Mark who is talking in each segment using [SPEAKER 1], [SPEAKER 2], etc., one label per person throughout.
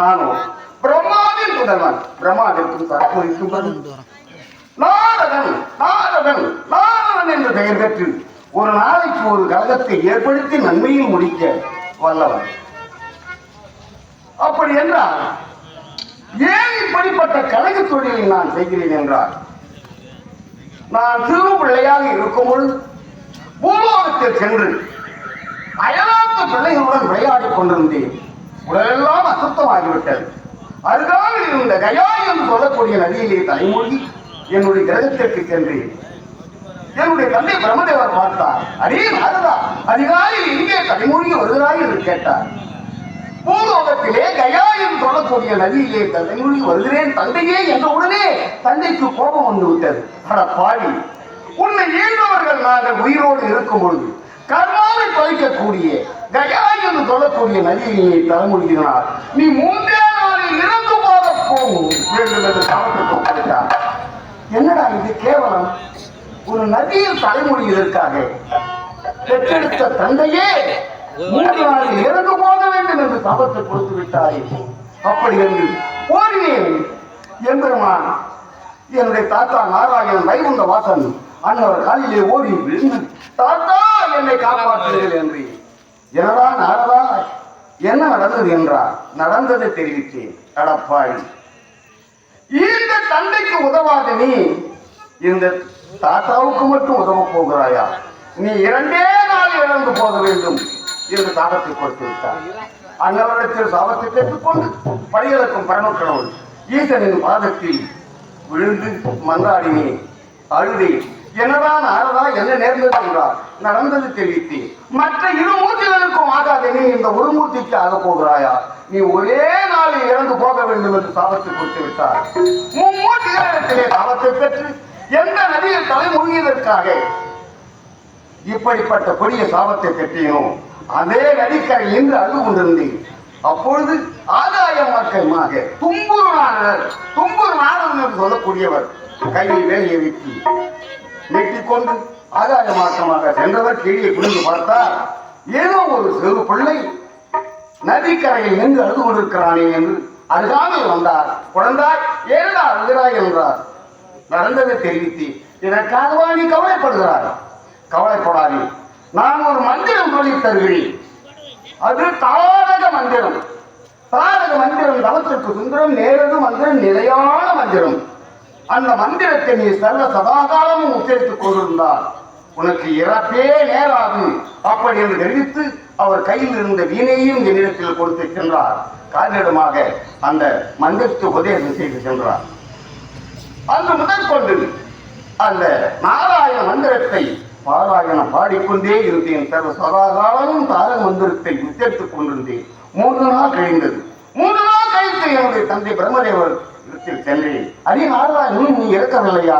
[SPEAKER 1] நானும் பிரம்மாவின் புதல்வன். பிரம்மாவிற்கும் தற்போதைக்கும் நாரதன் நாரதன் நாரதன் என்று பெயர் பெற்று ஒரு நாளைக்கு ஒரு கழகத்தை ஏற்படுத்தி நன்மையில் முடிக்க வல்லவன். அப்படி என்றால் ஏன் இப்படிப்பட்ட கழக தொழிலை நான் செய்கிறேன் என்றால் நான் சிறு பிள்ளையாக இருக்கும் பொழுது பூலோகத்தில் சென்று அயலாத்த பிள்ளைகளுடன் விளையாடிக் கொண்டிருந்தேன். உடலெல்லாம் அசுத்தமாகிவிட்டது. அருகாமல் இருந்த கயா என்று சொல்லக்கூடிய நதியிலே தலைமூழ்கி என்னுடைய கிரகத்திற்கு சென்றேன். என்னுடைய தந்தை பிரம்மதேவர் பார்த்தார். அடே நாரதா அதிகாலையில் எங்கே தலைமொழி வருகிறாய் என்று கேட்டார். பூலோகத்திலே கயா என்று சொல்லக்கூடிய நதியிலே தலைமொழி வருகிறேன் தந்தையே என்ற உடனே தந்தைக்கு கோபம் வந்து விட்டது அட பாவி உன்னை ஈழ்ந்தவர்கள் நாங்கள் உயிரோடு இருக்கும் பொழுது கர்மாவை தொலைக்கக்கூடிய கஜராஜ் என்று சொல்லக்கூடிய நதியிலே தலைமொழிகிறார் நீ மூன்றே நாளில் இறந்து போக போகும் வேண்டும் என்று சமத்துக்கு ஒப்படைத்தார் என்னடா இது? கேவலம். ஒரு நதியில் தலைமொழி பெற்றெடுத்த தந்தையே மூன்று நாளில் இறந்து போக வேண்டும் என்று சபத்தை கொடுத்து விட்டாரே அப்படி என்று ஓடினேன். எம்பெருமான் என்னுடைய தாத்தா நாராயணன் வைகுந்த வாசன் அன்னவர் காலிலே ஓடி விழுந்து தாத்தா என்னை காப்பாற்றுங்கள் என்று என்னடா நாரதா என்ன நடந்தது என்றார்? நடந்ததை தெரிவித்தேன். அடப்பாய் இந்த தந்தைக்கு உதவாத நீ. இந்த தாத்தாவுக்கு மட்டும் உதவ போகிறாயா? நீ இரண்டே நாள் இழந்து போக வேண்டும் என்று சாபத்தை கொடுத்து விட்டார். அன்னவரிடத்தில் சாபத்தை பெற்றுக்கொண்டு படிகளுக்கும் பரமக்கடவுள் ஈசனின் பாதத்தில் விழுந்து மன்றாடினேன். அழுதேன். என்னதான் ஆறதா என்ன நேர்ந்தது என்றார் நடந்தது தெரிவித்தேன் மற்ற இரு மூர்த்திகளுக்கும் ஆகாதே நீ இந்த ஒரு மூர்த்திக்கு ஆக போகிறாயா? நீ ஒரே நாளில் இறந்து போக வேண்டும் என்று சாபத்தை கொடுத்து விட்டார் மும்மூர்த்திகளிடத்திலே சாபத்தை பெற்று எந்த நதியில் தலை இப்படிப்பட்ட கொடிய சாபத்தை பெற்றேனோ அதே நதிக்கரை நின்று அழுது கொண்டிருந்தேன். அப்பொழுது ஆதாய மக்களுமாக தும்பூர் நாரர் தும்பூர் நாடர் என்று சொல்லக்கூடியவர் கையில் வேலையை வைத்து நெட்டிக்கொண்டு ஆதாய மாற்றமாக சென்றவர் கீழே குனிந்து பார்த்தார். ஏதோ ஒரு சிறு பிள்ளை நதிக்கரையில் நின்று அழுது கொண்டிருக்கிறானே என்று அருகாமல் வந்தார். குழந்தாய் ஏறடா அழுகிறாய் என்றார். நடந்ததை தெரிவித்து இதற்காகவா நீ கவலைப்படுகிறாய். கவலைப்படாதே நான் ஒரு மந்திரம் சொல்லி தருகிறேன். அது தாரக மந்திரம். தாரக மந்திரம் தவத்திற்கு சுந்தரம் நேரது மந்திரம் நிலையான மந்திரம். அந்த மந்திரத்தை நீ சர்வ சதாகாலமும் உச்சரித்துக் கொண்டிருந்தால் உனக்கு இறப்பே நேராது அப்படி என்று தெரிவித்து அவர் கையில் இருந்த வீணையும் என்னிடத்தில் கொடுத்து சென்றார். காரிடமாக அந்த மந்திரத்தை உபதேசம் செய்து சென்றார். அன்று முதற்கொண்டு அந்த நாராயண மந்திரத்தை பாராயணம் பாடிக்கொண்டே இருந்தேன். சர்வ சதாகாலமும் தாரக மந்திரத்தை உச்சரித்துக் கொண்டிருந்தேன். மூன்று நாள் கழிந்தது. மூன்று நாள் கழித்து என்னுடைய தந்தை பிரம்மதேவர் இடத்தில் சென்றேன் நீ இருக்கவில்லையா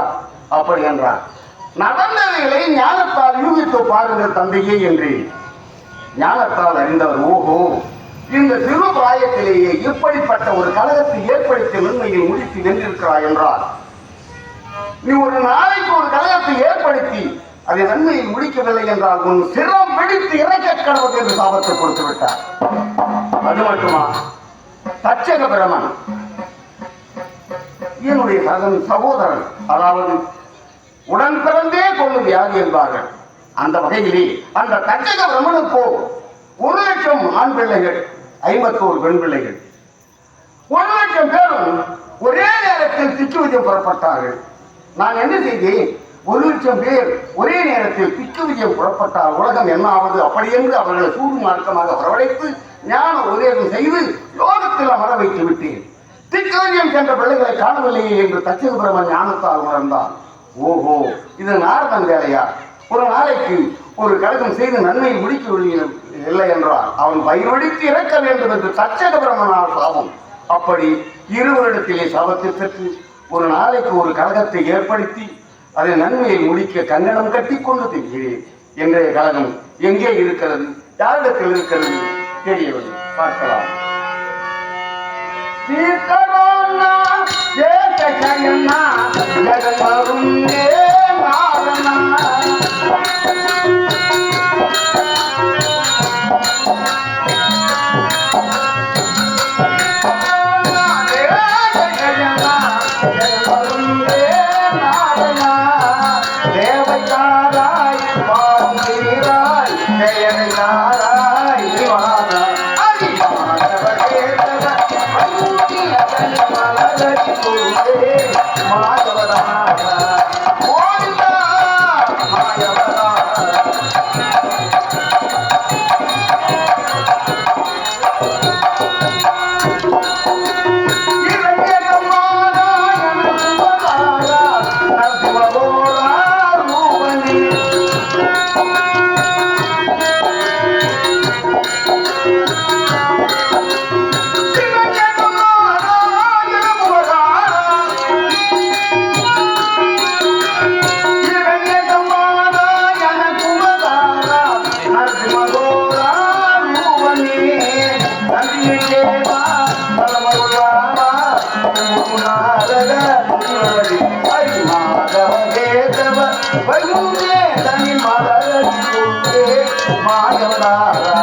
[SPEAKER 1] அப்படி என்றார் நடந்தவைகளை ஞானத்தால் யூகித்து பாருங்கள் தந்தையே என்று ஞானத்தால் அறிந்தவர் ஓஹோ இந்த சிறு பிராயத்திலேயே இப்படிப்பட்ட ஒரு கழகத்தை ஏற்படுத்திய நன்மையை முடித்து வென்றிருக்கிறாய் என்றால் நீ ஒரு நாளைக்கு ஒரு கழகத்தை ஏற்படுத்தி அதை நன்மையில் முடிக்கவில்லை என்றால் உன் சிரம் பிடித்து இறக்க கடவுள் என்று சாபத்தை கொடுத்து விட்டார். அது மட்டுமா? தச்சக பிரமன் என்னுடைய சகன் சகோதரன் அதாவது உடன் பிறந்தே கொள்ளும் வியாதி என்பார்கள். அந்த வகையிலே அந்த தச்சக பிரமனுக்கோ ஒரு லட்சம் ஆண் பிள்ளைகள் ஐம்பத்தோரு பெண் பிள்ளைகள். ஒரு லட்சம் பேரும் ஒரே நேரத்தில் திக்கு புறப்பட்டார்கள். நான் என்ன செய்தேன்? ஒரு லட்சம் பேர் ஒரே நேரத்தில் திக்கு விஜயம் புறப்பட்டால் உலகம் என்ன ஆவது? அப்படி என்று அவர்களை சூடு மார்க்கமாக வரவழைத்து ஞான உதயம் செய்து யோகத்தில் அமர வைத்து விட்டேன். திக்கவிஜயம் சென்ற பிள்ளைகளை காணவில்லையே என்று தச்சகபிரமன் ஞானத்தால் உணர்ந்தான். ஓஹோ இது நாரதன் வேலையா? ஒரு நாளைக்கு ஒரு கழகம் செய்து நன்மை முடிக்கவில்லை இல்லை என்றால் அவன் பயிரொடித்து இறக்க வேண்டும் என்று தச்சக பிரமனால் சாபம் அப்படி இருவரிடத்திலே சாபத்தை பெற்று ஒரு நாளைக்கு ஒரு கழகத்தை ஏற்படுத்தி அதை நன்மையை முடிக்க கங்கணம் கட்டிக்கொண்டு தெரிகிறேன். என்றைய கழகம் எங்கே இருக்கிறது? யாரிடத்தில் இருக்கிறது? தெரியவில்லை. பார்க்கலாம். సీతగోన్నా జగన్మా జగన్ Olha! மாயவதாரா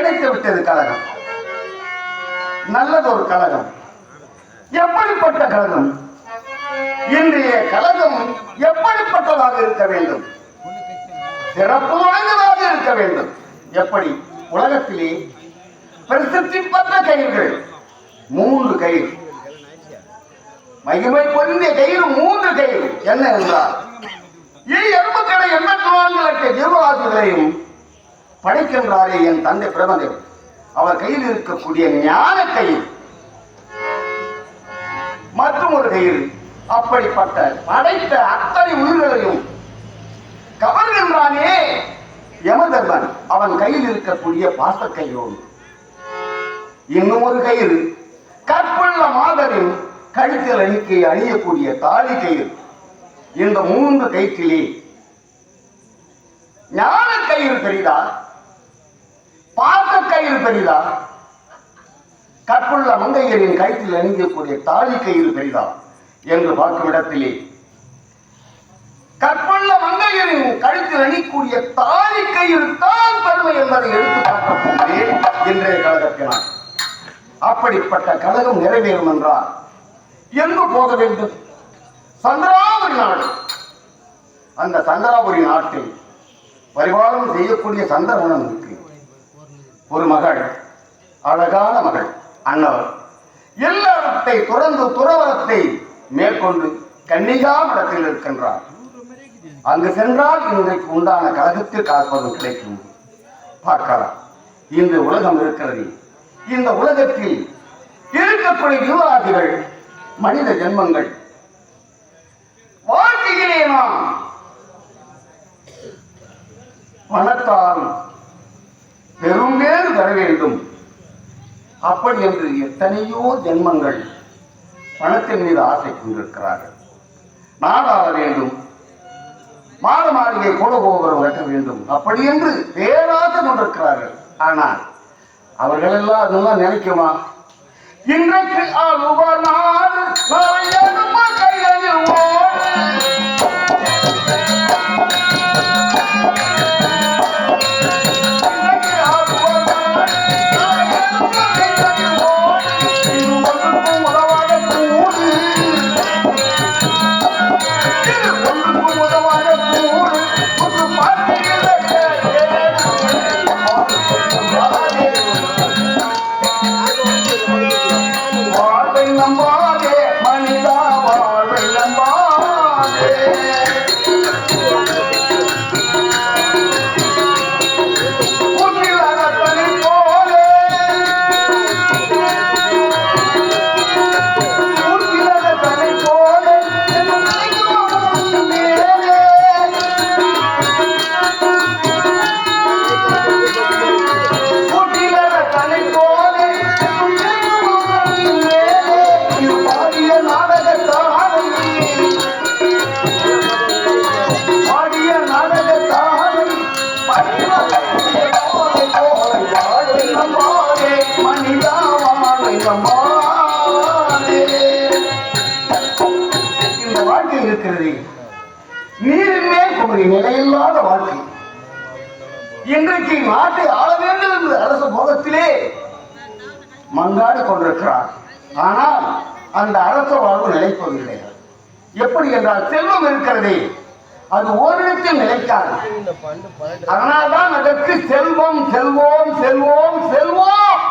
[SPEAKER 1] கிடைத்து விட்டது கழகம். நல்லதொரு கழகம். எப்படிப்பட்ட கழகம்? இன்றைய கழகம் எப்படிப்பட்டதாக இருக்க வேண்டும்? சிறப்பு வாய்ந்ததாக இருக்க வேண்டும். எப்படி? உலகத்திலே பிரசித்தி பெற்ற கயிர்கள் மூன்று கயிறு. மகிமை பொருந்திய கயிறு மூன்று கயிறு. என்ன என்றால் இனி எறும்புக்கடை எண்பத்தி நான்கு ஜீவராசிகளையும் படைக்கின்றாரே என் தந்தை பிரமதேவ் அவர் கையில் இருக்கக்கூடிய ஞான கயிறு. மற்றும் ஒரு கயிறு. அப்படிப்பட்ட படைத்த அத்தனை உயிர்களையும் கவர்கின்றானே யமதர்மன். அவன் கையில் இருக்கக்கூடிய பாச இன்னும் ஒரு கயிறு. கற்புள்ள மாதரின் கழுத்தில் அணிக்கை அணியக்கூடிய தாலி கயிறு. இந்த மூன்று கயிற்றிலே ஞான கயிறு பெரிதா பார்க்க கயிறு பெரிதா? கற்புள்ள மங்கையரின் கழுத்தில் அணியக்கூடிய தாலி கயிறு பெரிதா? என்று பார்க்கும் இடத்திலே கற்புள்ள மங்கையரின் கழுத்தில் அணிக்கூடிய தாலி கயிறு தான் பெருமை என்பதை எடுத்து காட்டப் போகிறேன் இன்றைய கழகத்தினார். அப்படிப்பட்ட கழகம் நிறைவேறும் என்றால் எங்கு போக வேண்டும்? சந்திராபுரி நாடு. அந்த சந்திராபுரி நாட்டில் பரிபாலனம் செய்யக்கூடிய சந்திரவனனுக்கு ஒரு மகள் அழகான மகள் அன்னவர் எல்லாத்தை துறந்து துறவரத்தை மேற்கொண்டு கன்னிகாமடத்தில் இருக்கின்றார். அங்கு சென்றால் இன்றைக்கு உண்டான கழகத்தில் காப்பதும் கிடைக்கும். பார்க்கலாம். இந்த உலகம் இருக்கிறது. இந்த உலகத்தில் இருக்கக்கூடிய யுவாதிகள் மனித ஜென்மங்கள் வாழ்க்கையிலே நாம் பணத்தால் பெரும்பேறு தர வேண்டும். அப்படி என்று எத்தனையோ ஜென்மங்கள் பணத்தின் மீது ஆசை கொண்டிருக்கிறார்கள். நாடாள வேண்டும். மாட மாளிகை கூட கோபுரம் கட்ட வேண்டும். அப்படி என்று பேராசை கொண்டிருக்கிறார்கள். ஆனால் அவர்கள் எல்லாம் அதெல்லாம் நினைக்குமா? இன்றைக்கு அழுவ மேல் வாழ்க்கை. இன்றைக்கு நாட்டை ஆள வேண்டும் என்று அரசு போகத்திலே மங்காடு கொண்டிருக்கிறார். ஆனால் அந்த அரச வாழ்வு நிலைப்பதில்லை எப்படி என்றால் செல்வம் இருக்கிறதே. அது ஓரிடத்தில் நிலைக்காது. அதனால்தான் அதற்கு செல்வம் செல்வோம் செல்வோம் செல்வோம்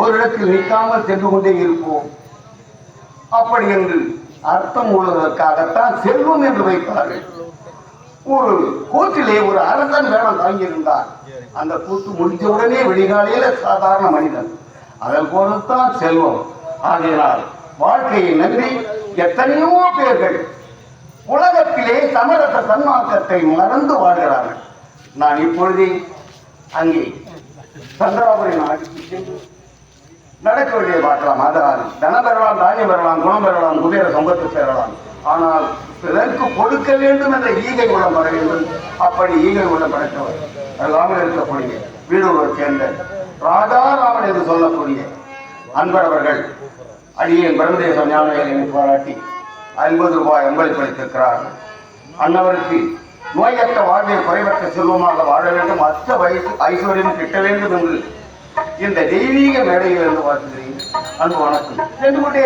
[SPEAKER 1] ஓரிடத்தில் நிற்காமல் சென்று கொண்டே இருப்போம். அப்படி என்று அர்த்தம் உள்ளதற்காகத்தான் செல்வம் என்று வைப்பார்கள். ஒரு கோட்டிலே ஒரு அரசன் வேடம் தாங்கியிருந்தார். அந்த கூத்து முடிஞ்ச உடனே விடிகாலையில சாதாரண மனிதன். அதன் போலத்தான் செல்வம். ஆகையினால் வாழ்க்கையை நன்றி எத்தனையோ பேர்கள் உலகத்திலே சமரச சன்மார்க்கத்தை மறந்து வாழ்கிறார்கள். நான் இப்பொழுதே அங்கே சந்திராபுரி நாட்டுக்கு சென்று நடக்க வேண்டிய பார்க்கலாம் அதனால் தனம் பெறலாம் தானியம் பெறலாம் குணம் பெறலாம் குபேர சம்பத்து பெறலாம். ஆனால் பிறருக்கு கொடுக்க வேண்டும் என்ற ஈகை உள்ளம் பெற வேண்டும். அப்படி ஈகை உள்ளம் படைத்தவர் அல்லாமல் இருக்கக்கூடிய வீடுவர் சேர்ந்த ராஜாராமன் என்று சொல்லக்கூடிய அன்பரவர்கள் அடியேன் பிரம்மதேச ஞானவேலை பாராட்டி ஐம்பது ரூபாய் அன்பளிப்பளித்திருக்கிறார் அன்னவருக்கு நோயற்ற வாழ்வை குறைவற்ற செல்வமாக வாழ வேண்டும். அச்ச வயசு ஐஸ்வர்யம் கிட்ட வேண்டும் என்று இந்த தெய்வீக மேடையில் இருந்து பார்க்கிறேன் அன்பு வணக்கம். சென்று கொண்டே